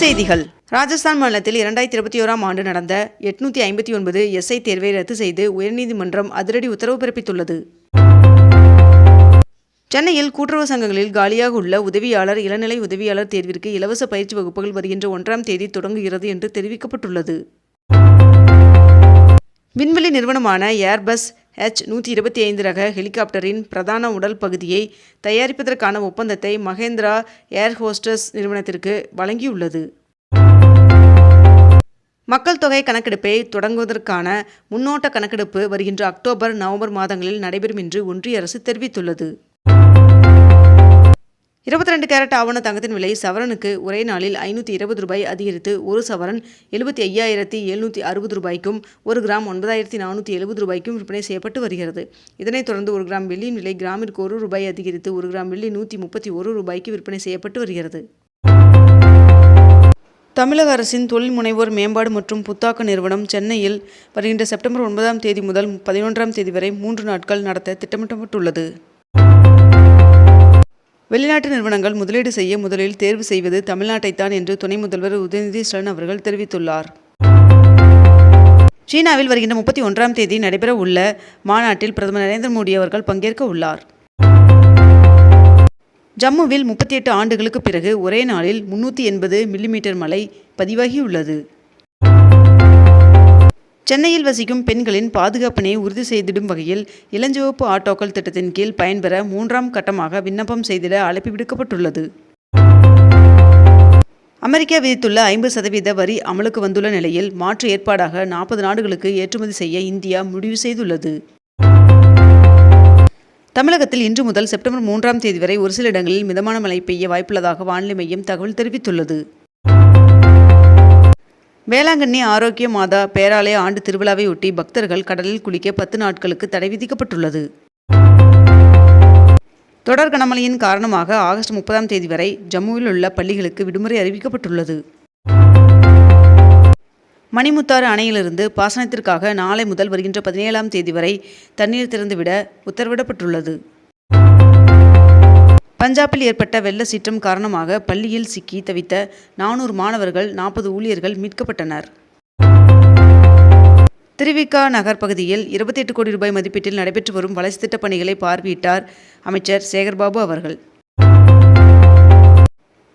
செய்திகள். ராஜஸ்தான் மாநிலத்தில் இரண்டாயிரத்தி இருபத்தி ஓராம் ஆண்டு நடந்த எட்நூத்தி ஐம்பத்தி ஒன்பது எஸ்ஐ தேர்வை ரத்து செய்து உயர்நீதிமன்றம் அதிரடி உத்தரவு பிறப்பித்துள்ளது. சென்னையில் கூட்டுறவு சங்கங்களில் காலியாக உள்ள உதவியாளர் இளநிலை உதவியாளர் தேர்விற்கு இலவச பயிற்சி வகுப்புகள் வருகின்ற ஒன்றாம் தேதி தொடங்குகிறது என்று தெரிவிக்கப்பட்டுள்ளது. விண்வெளி நிறுவனமான ஏர்பஸ் ஹெச் நூற்றி இருபத்தி ஐந்து ரக ஹெலிகாப்டரின் பிரதான உடல் பகுதியை தயாரிப்பதற்கான ஒப்பந்தத்தை மகேந்திரா ஏர் ஹோஸ்டஸ் நிறுவனத்திற்கு வழங்கியுள்ளது. மக்கள் தொகை கணக்கெடுப்பை தொடங்குவதற்கான முன்னோட்ட கணக்கெடுப்பு வருகின்ற அக்டோபர் நவம்பர் மாதங்களில் நடைபெறும் என்று ஒன்றிய அரசு தெரிவித்துள்ளது. இருபத்தி ரெண்டு கேரட் ஆவண தங்கத்தின் விலை சவரனுக்கு ஒரே நாளில் ஐநூற்றி இருபது ரூபாய் அதிகரித்து ஒரு சவரன் எழுபத்தி ஐயாயிரத்தி எழுநூற்றி அறுபது ரூபாய்க்கும் ஒரு கிராம் ஒன்பதாயிரத்தி நானூற்றி எழுபது ரூபாய்க்கும் விற்பனை செய்யப்பட்டு வருகிறது. இதனைத் தொடர்ந்து ஒரு கிராம் வெள்ளியின் விலை கிராமிற்கு ஒரு ரூபாய் அதிகரித்து ஒரு கிராம் வெள்ளி நூற்றி முப்பத்தி ஒரு ரூபாய்க்கு விற்பனை செய்யப்பட்டு வருகிறது. தமிழக அரசின் தொழில் முனைவோர் மேம்பாடு மற்றும் புத்தாக்க நிறுவனம் சென்னையில் வருகின்ற செப்டம்பர் ஒன்பதாம் தேதி முதல் பதினொன்றாம் தேதி வரை மூன்று நாட்கள் நடத்த திட்டமிடப்பட்டுள்ளது வெளிநாட்டு நிறுவனங்கள் முதலீடு செய்ய முதலில் தேர்வு செய்வது தமிழ்நாட்டைத்தான் என்று துணை முதல்வர் உதயநிதி ஸ்டாலின் அவர்கள் தெரிவித்துள்ளார். சீனாவில் வருகின்ற முப்பத்தி ஒன்றாம் தேதி நடைபெற உள்ள மாநாட்டில் பிரதமர் நரேந்திர மோடி அவர்கள் பங்கேற்க உள்ளார். ஜம்முவில் முப்பத்தி எட்டு ஆண்டுகளுக்கு பிறகு ஒரே நாளில் முன்னூற்றி எண்பது மில்லிமீட்டர் மழை பதிவாகியுள்ளது. சென்னையில் வசிக்கும் பெண்களின் பாதுகாப்பினை உறுதி செய்திடும் வகையில் இளஞ்சிவப்பு ஆட்டோக்கள் திட்டத்தின் கீழ் பயன்பெற மூன்றாம் கட்டமாக விண்ணப்பம் செய்திட அழைப்பு விடுக்கப்பட்டுள்ளது. அமெரிக்கா விதித்துள்ள ஐம்பது சதவீத வரி அமலுக்கு வந்துள்ள நிலையில் மாற்று ஏற்பாடாக நாற்பது நாடுகளுக்கு ஏற்றுமதி செய்ய இந்தியா முடிவு செய்துள்ளது. தமிழகத்தில் இன்று முதல் செப்டம்பர் மூன்றாம் தேதி வரை ஒரு சில இடங்களில் மிதமான மழை பெய்ய வாய்ப்புள்ளதாக வானிலை மையம் தகவல் தெரிவித்துள்ளது. வேளாங்கண்ணி ஆரோக்கிய மாதா பேராலய ஆண்டு திருவிழாவை ஒட்டி பக்தர்கள் கடலில் குளிக்க பத்து நாட்களுக்கு தடை விதிக்கப்பட்டுள்ளது. தொடர் கனமழையின் காரணமாக ஆகஸ்ட் முப்பதாம் தேதி வரை ஜம்முவில் உள்ள பள்ளிகளுக்கு விடுமுறை அறிவிக்கப்பட்டுள்ளது. மணிமுத்தாறு அணையிலிருந்து பாசனத்திற்காக நாளை முதல் வருகின்ற பதினேழாம் தேதி வரை தண்ணீர் திறந்துவிட உத்தரவிடப்பட்டுள்ளது. பஞ்சாபில் ஏற்பட்ட வெள்ள சீற்றம் காரணமாக பள்ளியில் சிக்கி தவித்த நானூறு மாணவர்கள் நாற்பது ஊழியர்கள் மீட்கப்பட்டனர். திருவிக்கா நகர் பகுதியில் இருபத்தி எட்டு கோடி ரூபாய் மதிப்பீட்டில் நடைபெற்று வரும் வளர்ச்சி திட்டப் பணிகளை பார்வையிட்டார் அமைச்சர் சேகர்பாபு அவர்கள்.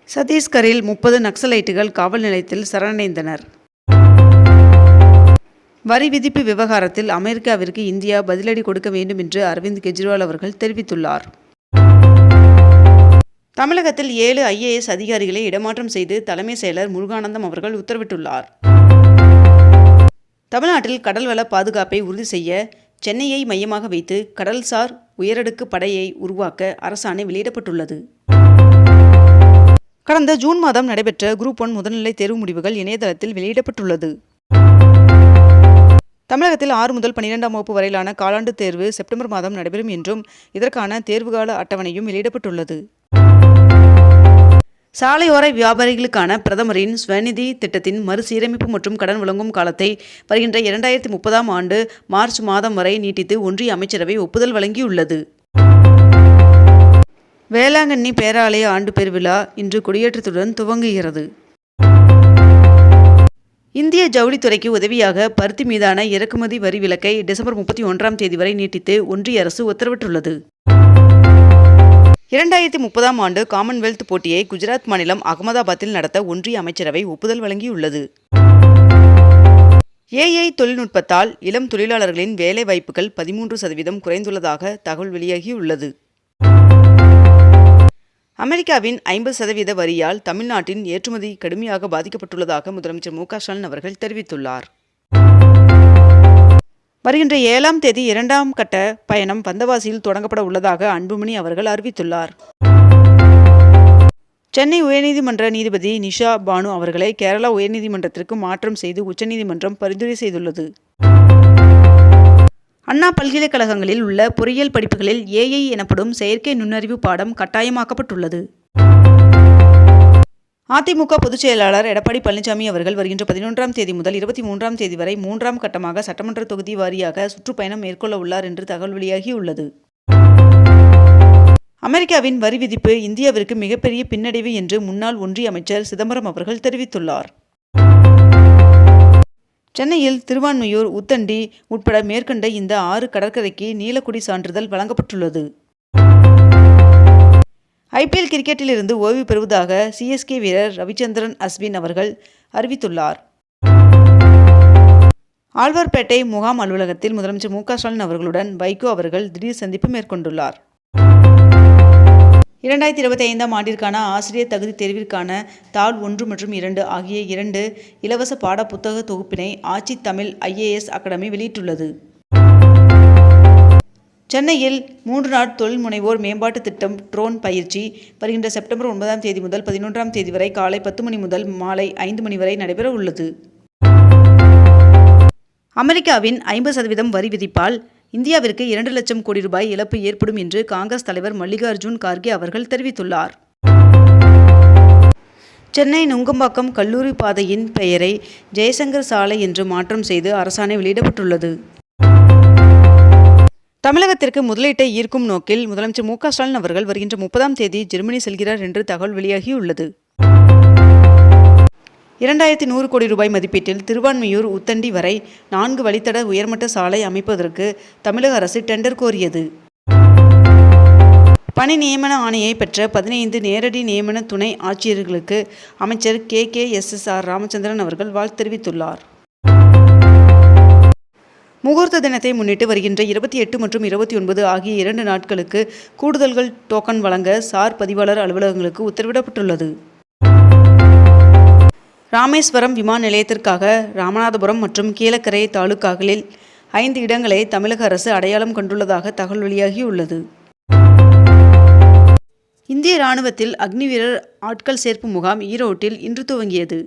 சத்தீஸ்கரில் முப்பது நக்சலைட்டுகள் காவல் நிலையத்தில் சரணடைந்தனர். வரி விதிப்பு விவகாரத்தில் அமெரிக்காவிற்கு இந்தியா பதிலடி கொடுக்க வேண்டும் என்று அரவிந்த் கெஜ்ரிவால் அவர்கள் தெரிவித்துள்ளார். தமிழகத்தில் ஏழு ஐஏஎஸ் அதிகாரிகளை இடமாற்றம் செய்து தலைமை செயலர் முருகானந்தம் அவர்கள் உத்தரவிட்டுள்ளார். தமிழ்நாட்டில் கடல்வள பாதுகாப்பை உறுதி செய்ய சென்னையை மையமாக வைத்து கடல்சார் உயரடுக்கு படையை உருவாக்க அரசாணை வெளியிடப்பட்டுள்ளது. கடந்த ஜூன் மாதம் நடைபெற்ற குரூப் ஒன் முதல்நிலை தேர்வு முடிவுகள் இணையதளத்தில் வெளியிடப்பட்டுள்ளது. தமிழகத்தில் ஆறு முதல் பன்னிரெண்டாம் வகுப்பு வரையிலான காலாண்டு தேர்வு செப்டம்பர் மாதம் நடைபெறும் என்றும் இதற்கான தேர்வுகால அட்டவணையும் வெளியிடப்பட்டுள்ளது. சாலையோர வியாபாரிகளுக்கான பிரதமரின் ஸ்வநிதி திட்டத்தின் மறுசீரமைப்பு மற்றும் கடன் வழங்கும் காலத்தை வருகின்ற இரண்டாயிரத்தி முப்பதாம் ஆண்டு மார்ச் மாதம் வரை நீட்டித்து ஒன்றிய அமைச்சரவை ஒப்புதல் வழங்கியுள்ளது. வேளாங்கண்ணி பேராலய ஆண்டு பெருவிழா இன்று கொடியேற்றத்துடன் துவங்குகிறது. இந்திய ஜவுளித்துறைக்கு உதவியாக பருத்தி மீதான இறக்குமதி வரி விலக்கை டிசம்பர் முப்பத்தி ஒன்றாம் தேதி வரை நீட்டித்து ஒன்றிய அரசு உத்தரவிட்டுள்ளது. இரண்டாயிரத்தி முப்பதாம் ஆண்டு காமன்வெல்த் போட்டியை குஜராத் மாநிலம் அகமதாபாத்தில் நடத்த ஒன்றிய அமைச்சரவை ஒப்புதல் வழங்கியுள்ளது. ஏஐ தொழில்நுட்பத்தால் இளம் தொழிலாளர்களின் வேலை வாய்ப்புகள் பதிமூன்று சதவீதம் குறைந்துள்ளதாக தகவல் வெளியாகியுள்ளது. அமெரிக்காவின் ஐம்பது சதவீத வரியால் தமிழ்நாட்டின் ஏற்றுமதி கடுமையாக பாதிக்கப்பட்டுள்ளதாக முதலமைச்சர் மு ஸ்டாலின் அவர்கள் தெரிவித்துள்ளார். வருகின்ற ஏழாம் தேதி இரண்டாம் கட்ட பயணம் வந்தவாசியில் தொடங்கப்பட உள்ளதாக அன்புமணி அவர்கள் அறிவித்துள்ளார். சென்னை உயர்நீதிமன்ற நீதிபதி நிஷா பானு அவர்களை கேரளா உயர்நீதிமன்றத்திற்கு மாற்றம் செய்து உச்சநீதிமன்றம் பரிந்துரை செய்துள்ளது. அண்ணா பல்கலைக்கழகங்களில் உள்ள பொறியியல் படிப்புகளில் ஏஐ எனப்படும் செயற்கை நுண்ணறிவு பாடம் கட்டாயமாக்கப்பட்டுள்ளது. அதிமுக பொதுச் செயலாளர் எடப்பாடி பழனிசாமி அவர்கள் வருகின்ற பதினொன்றாம் தேதி முதல் இருபத்தி மூன்றாம் தேதி வரை மூன்றாம் கட்டமாக சட்டமன்ற தொகுதி வாரியாக சுற்றுப்பயணம் மேற்கொள்ள உள்ளார் என்று தகவல் வெளியாகியுள்ளது. அமெரிக்காவின் வரி விதிப்பு இந்தியாவிற்கு மிகப்பெரிய பின்னடைவு என்று முன்னாள் ஒன்றிய அமைச்சர் சிதம்பரம் அவர்கள் தெரிவித்துள்ளார். சென்னையில் திருவான்மையூர் உத்தண்டி உட்பட மேற்கண்ட இந்த ஆறு கடற்கரைக்கு நீலக்குடி சான்றிதழ் வழங்கப்பட்டுள்ளது. ஐபிஎல் கிரிக்கெட்டிலிருந்து ஓய்வு பெறுவதாக சிஎஸ்கே வீரர் ரவிச்சந்திரன் அஸ்வின் அவர்கள் அறிவித்துள்ளார். ஆழ்வார்பேட்டை முகாம் அலுவலகத்தில் முதலமைச்சர் மு ஸ்டாலின் அவர்களுடன் வைகோ அவர்கள் திடீர் சந்திப்பு மேற்கொண்டுள்ளார். இரண்டாயிரத்தி இருபத்தி ஐந்தாம் ஆண்டிற்கான ஆசிரியர் தகுதி தேர்விற்கான தாள் ஒன்று மற்றும் இரண்டு ஆகிய இரண்டு இலவச பாட புத்தக தொகுப்பினை ஆட்சி தமிழ் ஐஏஎஸ் அகாடமி வெளியிட்டுள்ளது. சென்னையில் மூன்று நாள் தொழில் முனைவோர் மேம்பாட்டு திட்டம் ட்ரோன் பயிற்சி வருகின்ற செப்டம்பர் ஒன்பதாம் தேதி முதல் பதினொன்றாம் தேதி வரை காலை பத்து மணி முதல் மாலை ஐந்து மணி வரை நடைபெற உள்ளது. அமெரிக்காவின் ஐம்பது சதவீதம் வரி விதிப்பால் இந்தியாவிற்கு இரண்டு லட்சம் கோடி ரூபாய் இழப்பு ஏற்படும் என்று காங்கிரஸ் தலைவர் மல்லிகார்ஜுன் கார்கே அவர்கள் தெரிவித்துள்ளார். சென்னை நுங்கம்பாக்கம் கல்லூரி பாதையின் பெயரை ஜெயசங்கர் சாலை என்று மாற்றம் செய்து அரசாணை வெளியிடப்பட்டுள்ளது. தமிழகத்திற்கு முதலீட்டை ஈர்க்கும் நோக்கில் முதலமைச்சர் மு ஸ்டாலின் அவர்கள் வருகின்ற முப்பதாம் தேதி ஜெர்மனி செல்கிறார் என்று தகவல் வெளியாகியுள்ளது. இரண்டாயிரத்தி நூறு கோடி ரூபாய் மதிப்பீட்டில் திருவான்மியூர் உத்தண்டி வரை நான்கு வழித்தட உயர்மட்ட சாலை அமைப்பதற்கு தமிழக அரசு டெண்டர் கோரியது. பணி நியமன ஆணையை பெற்ற பதினைந்து நேரடி நியமன துணை ஆட்சியர்களுக்கு அமைச்சர் K K S S R Ramachandran அவர்கள் வாழ்த்து தெரிவித்துள்ளார். முகூர்த்த தினத்தை முன்னிட்டு வருகின்ற இருபத்தி எட்டு மற்றும் இருபத்தி ஒன்பது ஆகிய இரண்டு நாட்களுக்கு கூடுதல்கள் டோக்கன் வழங்க சார் பதிவாளர் அலுவலகங்களுக்கு உத்தரவிடப்பட்டுள்ளது. ராமேஸ்வரம் விமான நிலையத்திற்காக ராமநாதபுரம் மற்றும் கீழக்கரை தாலுக்காக்களில் ஐந்து இடங்களை தமிழக அரசு அடையாளம் கண்டுள்ளதாக தகவல் வெளியாகியுள்ளது. இந்திய ராணுவத்தில் அக்னி வீரர் ஆட்கள் சேர்ப்பு முகாம் ஈரோட்டில் இன்று துவங்கியது.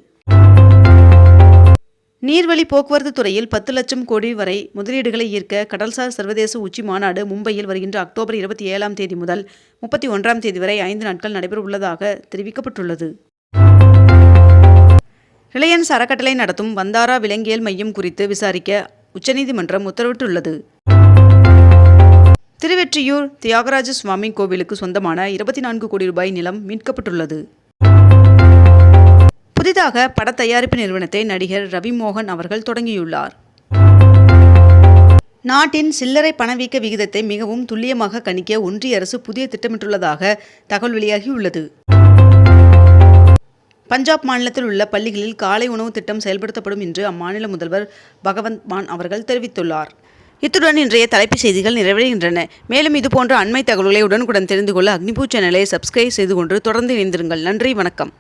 நீர்வழி போக்குவரத்து துறையில் பத்து லட்சம் கோடி வரை முதலீடுகளை ஈர்க்க கடல்சார் சர்வதேச உச்சி மாநாடு மும்பையில் வருகின்ற அக்டோபர் இருபத்தி ஏழாம் தேதி முதல் முப்பத்தி ஒன்றாம் தேதி வரை ஐந்து நாட்கள் நடைபெறவுள்ளதாக தெரிவிக்கப்பட்டுள்ளது. ரிலையன்ஸ் அறக்கட்டளை நடத்தும் வந்தாரா விலங்கியல் மையம் குறித்து விசாரிக்க உச்சநீதிமன்றம் உத்தரவிட்டுள்ளது. திருவெற்றியூர் தியாகராஜ சுவாமி கோவிலுக்கு சொந்தமான இருபத்தி நான்கு கோடி ரூபாய் நிலம் மீட்கப்பட்டுள்ளது. புதிதாக பட தயாரிப்பு நிறுவனத்தை நடிகர் ரவிமோகன் அவர்கள் தொடங்கியுள்ளார். நாட்டின் சில்லறை பணவீக்க விகிதத்தை மிகவும் துல்லியமாக கணிக்க ஒன்றிய அரசு புதிய திட்டமிட்டுள்ளதாக தகவல் வெளியாகியுள்ளது. பஞ்சாப் மாநிலத்தில் உள்ள பள்ளிகளில் காலை உணவு திட்டம் செயல்படுத்தப்படும் என்று அம்மாநில முதல்வர் பகவந்த் மான் அவர்கள் தெரிவித்துள்ளார். இத்துடன் இன்றைய தலைப்புச் செய்திகள் நிறைவடைகின்றன. மேலும் இதுபோன்ற அண்மை தகவல்களை உடனுக்குடன் தெரிந்து கொள்ள அக்னிபூ சேனலை சப்ஸ்கிரைப் செய்து கொண்டு தொடர்ந்து இணைந்திருங்கள். நன்றி வணக்கம்.